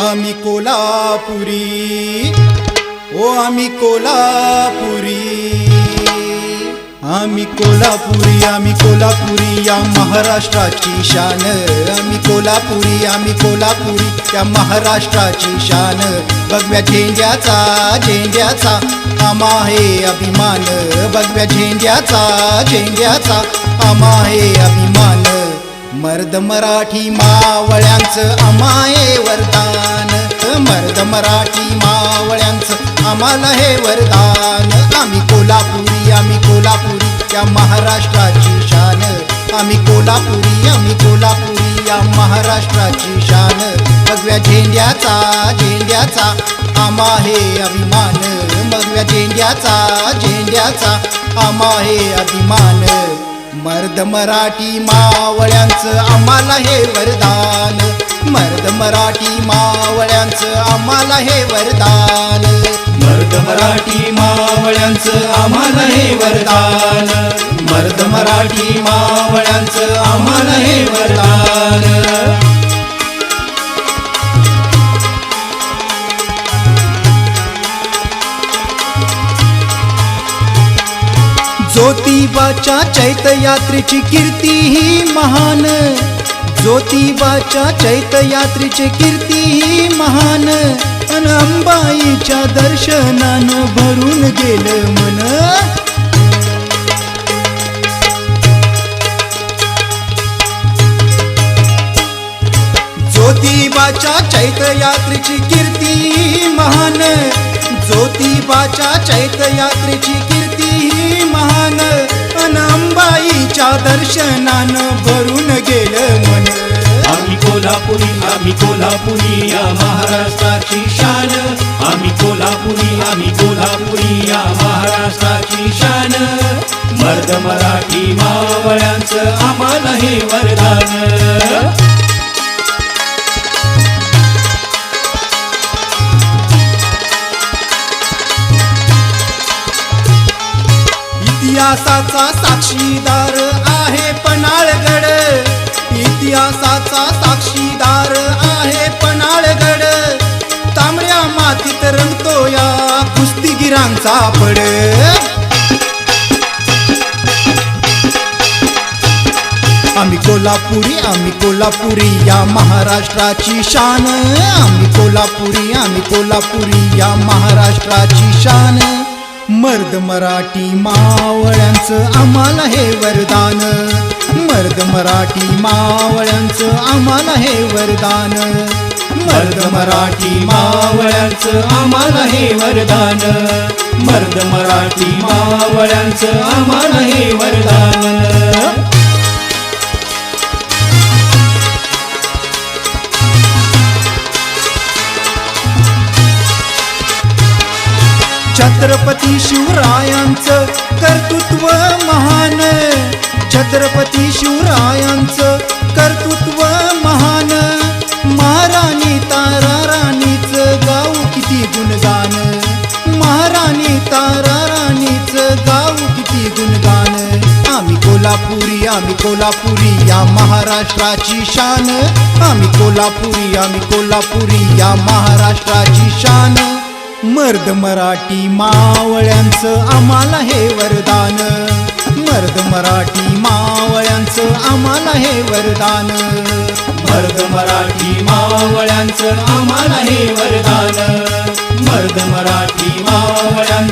आम्ही कोल्हापुरी. ओ आम्ही कोल्हापुरी. आम्ही कोल्हापुरी आम्ही कोल्हापुरी या महाराष्ट्राची शान. आम्ही कोल्हापुरी आम्ही कोल्हापुरी या महाराष्ट्राची शान. बघव्या झेंड्याचा झेंड्याचा आम्हा हे अभिमान. बघव्या झेंड्याचा झेंड्याचा आम्हा मर्द मराठी मावळ्यांचं आम्हाये वरदान. मर्द मराठी मावळ्यांचं आम्हाला हे वरदान. आम्ही कोल्हापुरी आम्ही कोल्हापुरी या महाराष्ट्राची शान. आम्ही कोल्हापुरी आम्ही कोल्हापुरी या महाराष्ट्राची शान. भगव्या झेंड्याचा झेंड्याचा आम्हा हे अभिमान. भगव्या झेंड्याचा झेंड्याचा आम्हा हे अभिमान. मर्द मराठी मावळ्यांचं आम्हाला हे वरदान. मर्द मराठी मावळ्यांचं आम्हाला हे वरदान. मर्द मराठी मावळ्यांचं आम्हाला हे वरदान. मर्द मराठी मावळ्यांचं आम्हाला हे वरदान. ज्योतिबाच्या चैतयात्रेची कीर्ती ही महान. ज्योतिबाच्या चैतयात्रेची कीर्ती ही महान. अन अंबाईच्या दर्शनानं भरून गेलं मन. ज्योतिबाच्या चैतयात्रेची कीर्ती महान. ज्योतिबाच्या चैतयात्रेची महान अनंबाईच्या दर्शनानं भरून गेलं मन. आम्ही कोल्हापुरी आम्ही कोल्हापुरी या महाराष्ट्राची शान. आम्ही कोल्हापुरी आम्ही कोल्हापुरी या महाराष्ट्राची शान. मर्द मराठी मावळ्यांचं आम्हाला हे वरदान. वीरांचा पड. आम्ही कोल्हापुरी आम्ही कोल्हापुरी या महाराष्ट्राची शान. आम्ही कोल्हापुरी आम्ही कोल्हापुरी या महाराष्ट्राची शान. मर्द मराठी मावळ्यांचं आम्हाला हे वरदान. मर्द मराठी मावळ्यांचं आम्हाला हे वरदान. मर्द मराठी मावळ्यांचं आम्हाला हे वरदान. मर्द मराठी मावळ्यांचं आम्हाला हे वरदान. छत्रपती शिवरायांचं कर्तृत्व तारा गाव किती गुणगान? आम्ही कोल्हापुरी आम्ही कोल्हापुरी या महाराष्ट्राची शान. आम्ही कोल्हापुरी आम्ही कोल्हापुरी या महाराष्ट्राची शान. मर्द मराठी मावळ्यांचं आम्हाला हे वरदान. मर्द मराठी मावळ्यांचं आम्हाला हे वरदान. मर्द मराठी मावळ्यांचं आम्हाला हे वरदान. मर्द मराठी मावळ्यांचं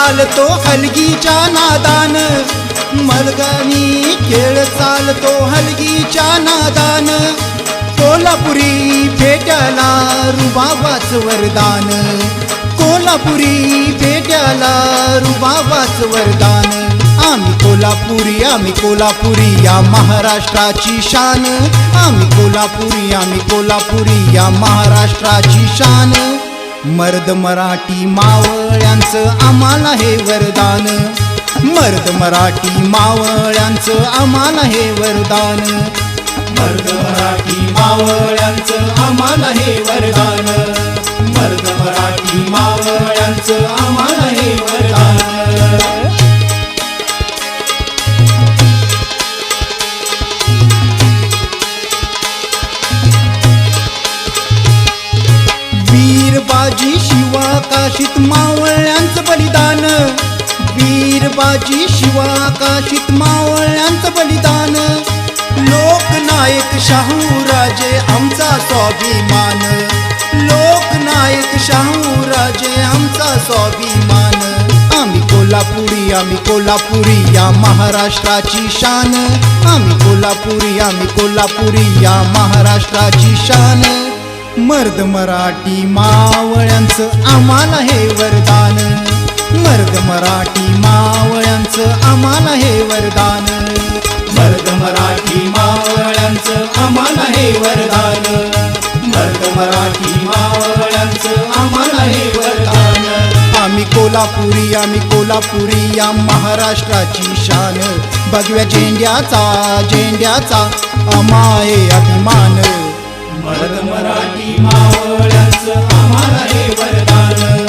चालतो हलगीच्या नादान. मर्दानी खेळ चालतो हलगीच्या नादान. कोल्हापुरी भेट्याला रुबाबाच वरदान. कोल्हापुरी भेट्याला रुबाबाच वरदान. आम्ही कोल्हापुरी आम्ही कोल्हापुरी या महाराष्ट्राची शान. आम्ही कोल्हापुरी आम्ही कोल्हापुरी या महाराष्ट्राची शान. मर्द मराठी मावळ्यांचं आम्हाला हे वरदान. मर्द मराठी मावळ्यांचं आम्हाला हे वरदान. मर्द मराठी मावळ्यांचं आम्हाला हे वरदान. मर्द मराठी मावळ्यांचं आम्हाला शिवाकाशित मावळ्यांचं बलिदान. वीरबाजी शिवाकाशित मावळ्यांचं बलिदान. लोकनायक शाहू राजे आमचा स्वाभिमान. लोकनायक शाहू राजे आमचा स्वाभिमान. आम्ही कोल्हापुरी आम्ही कोल्हापुरी या महाराष्ट्राची शान. आम्ही कोल्हापुरी आम्ही कोल्हापुरी या महाराष्ट्राची शान. मर्द मराठी मावळ्यांचं आम्हाला हे वरदान. मर्द मराठी मावळ्यांचं आम्हाला हे वरदान. मर्द मराठी मावळ्यांचं आम्हाला हे वरदान. मर्द मराठी मावळ्यांचं आम्हाला हे वरदान. आम्ही कोल्हापुरी आम्ही कोल्हापुरी या महाराष्ट्राची शान. भगव्या झेंड्याचा झेंड्याचा अमाये अभिमान. मराठी मावळ्यांचं आम्हाला हे वरदान.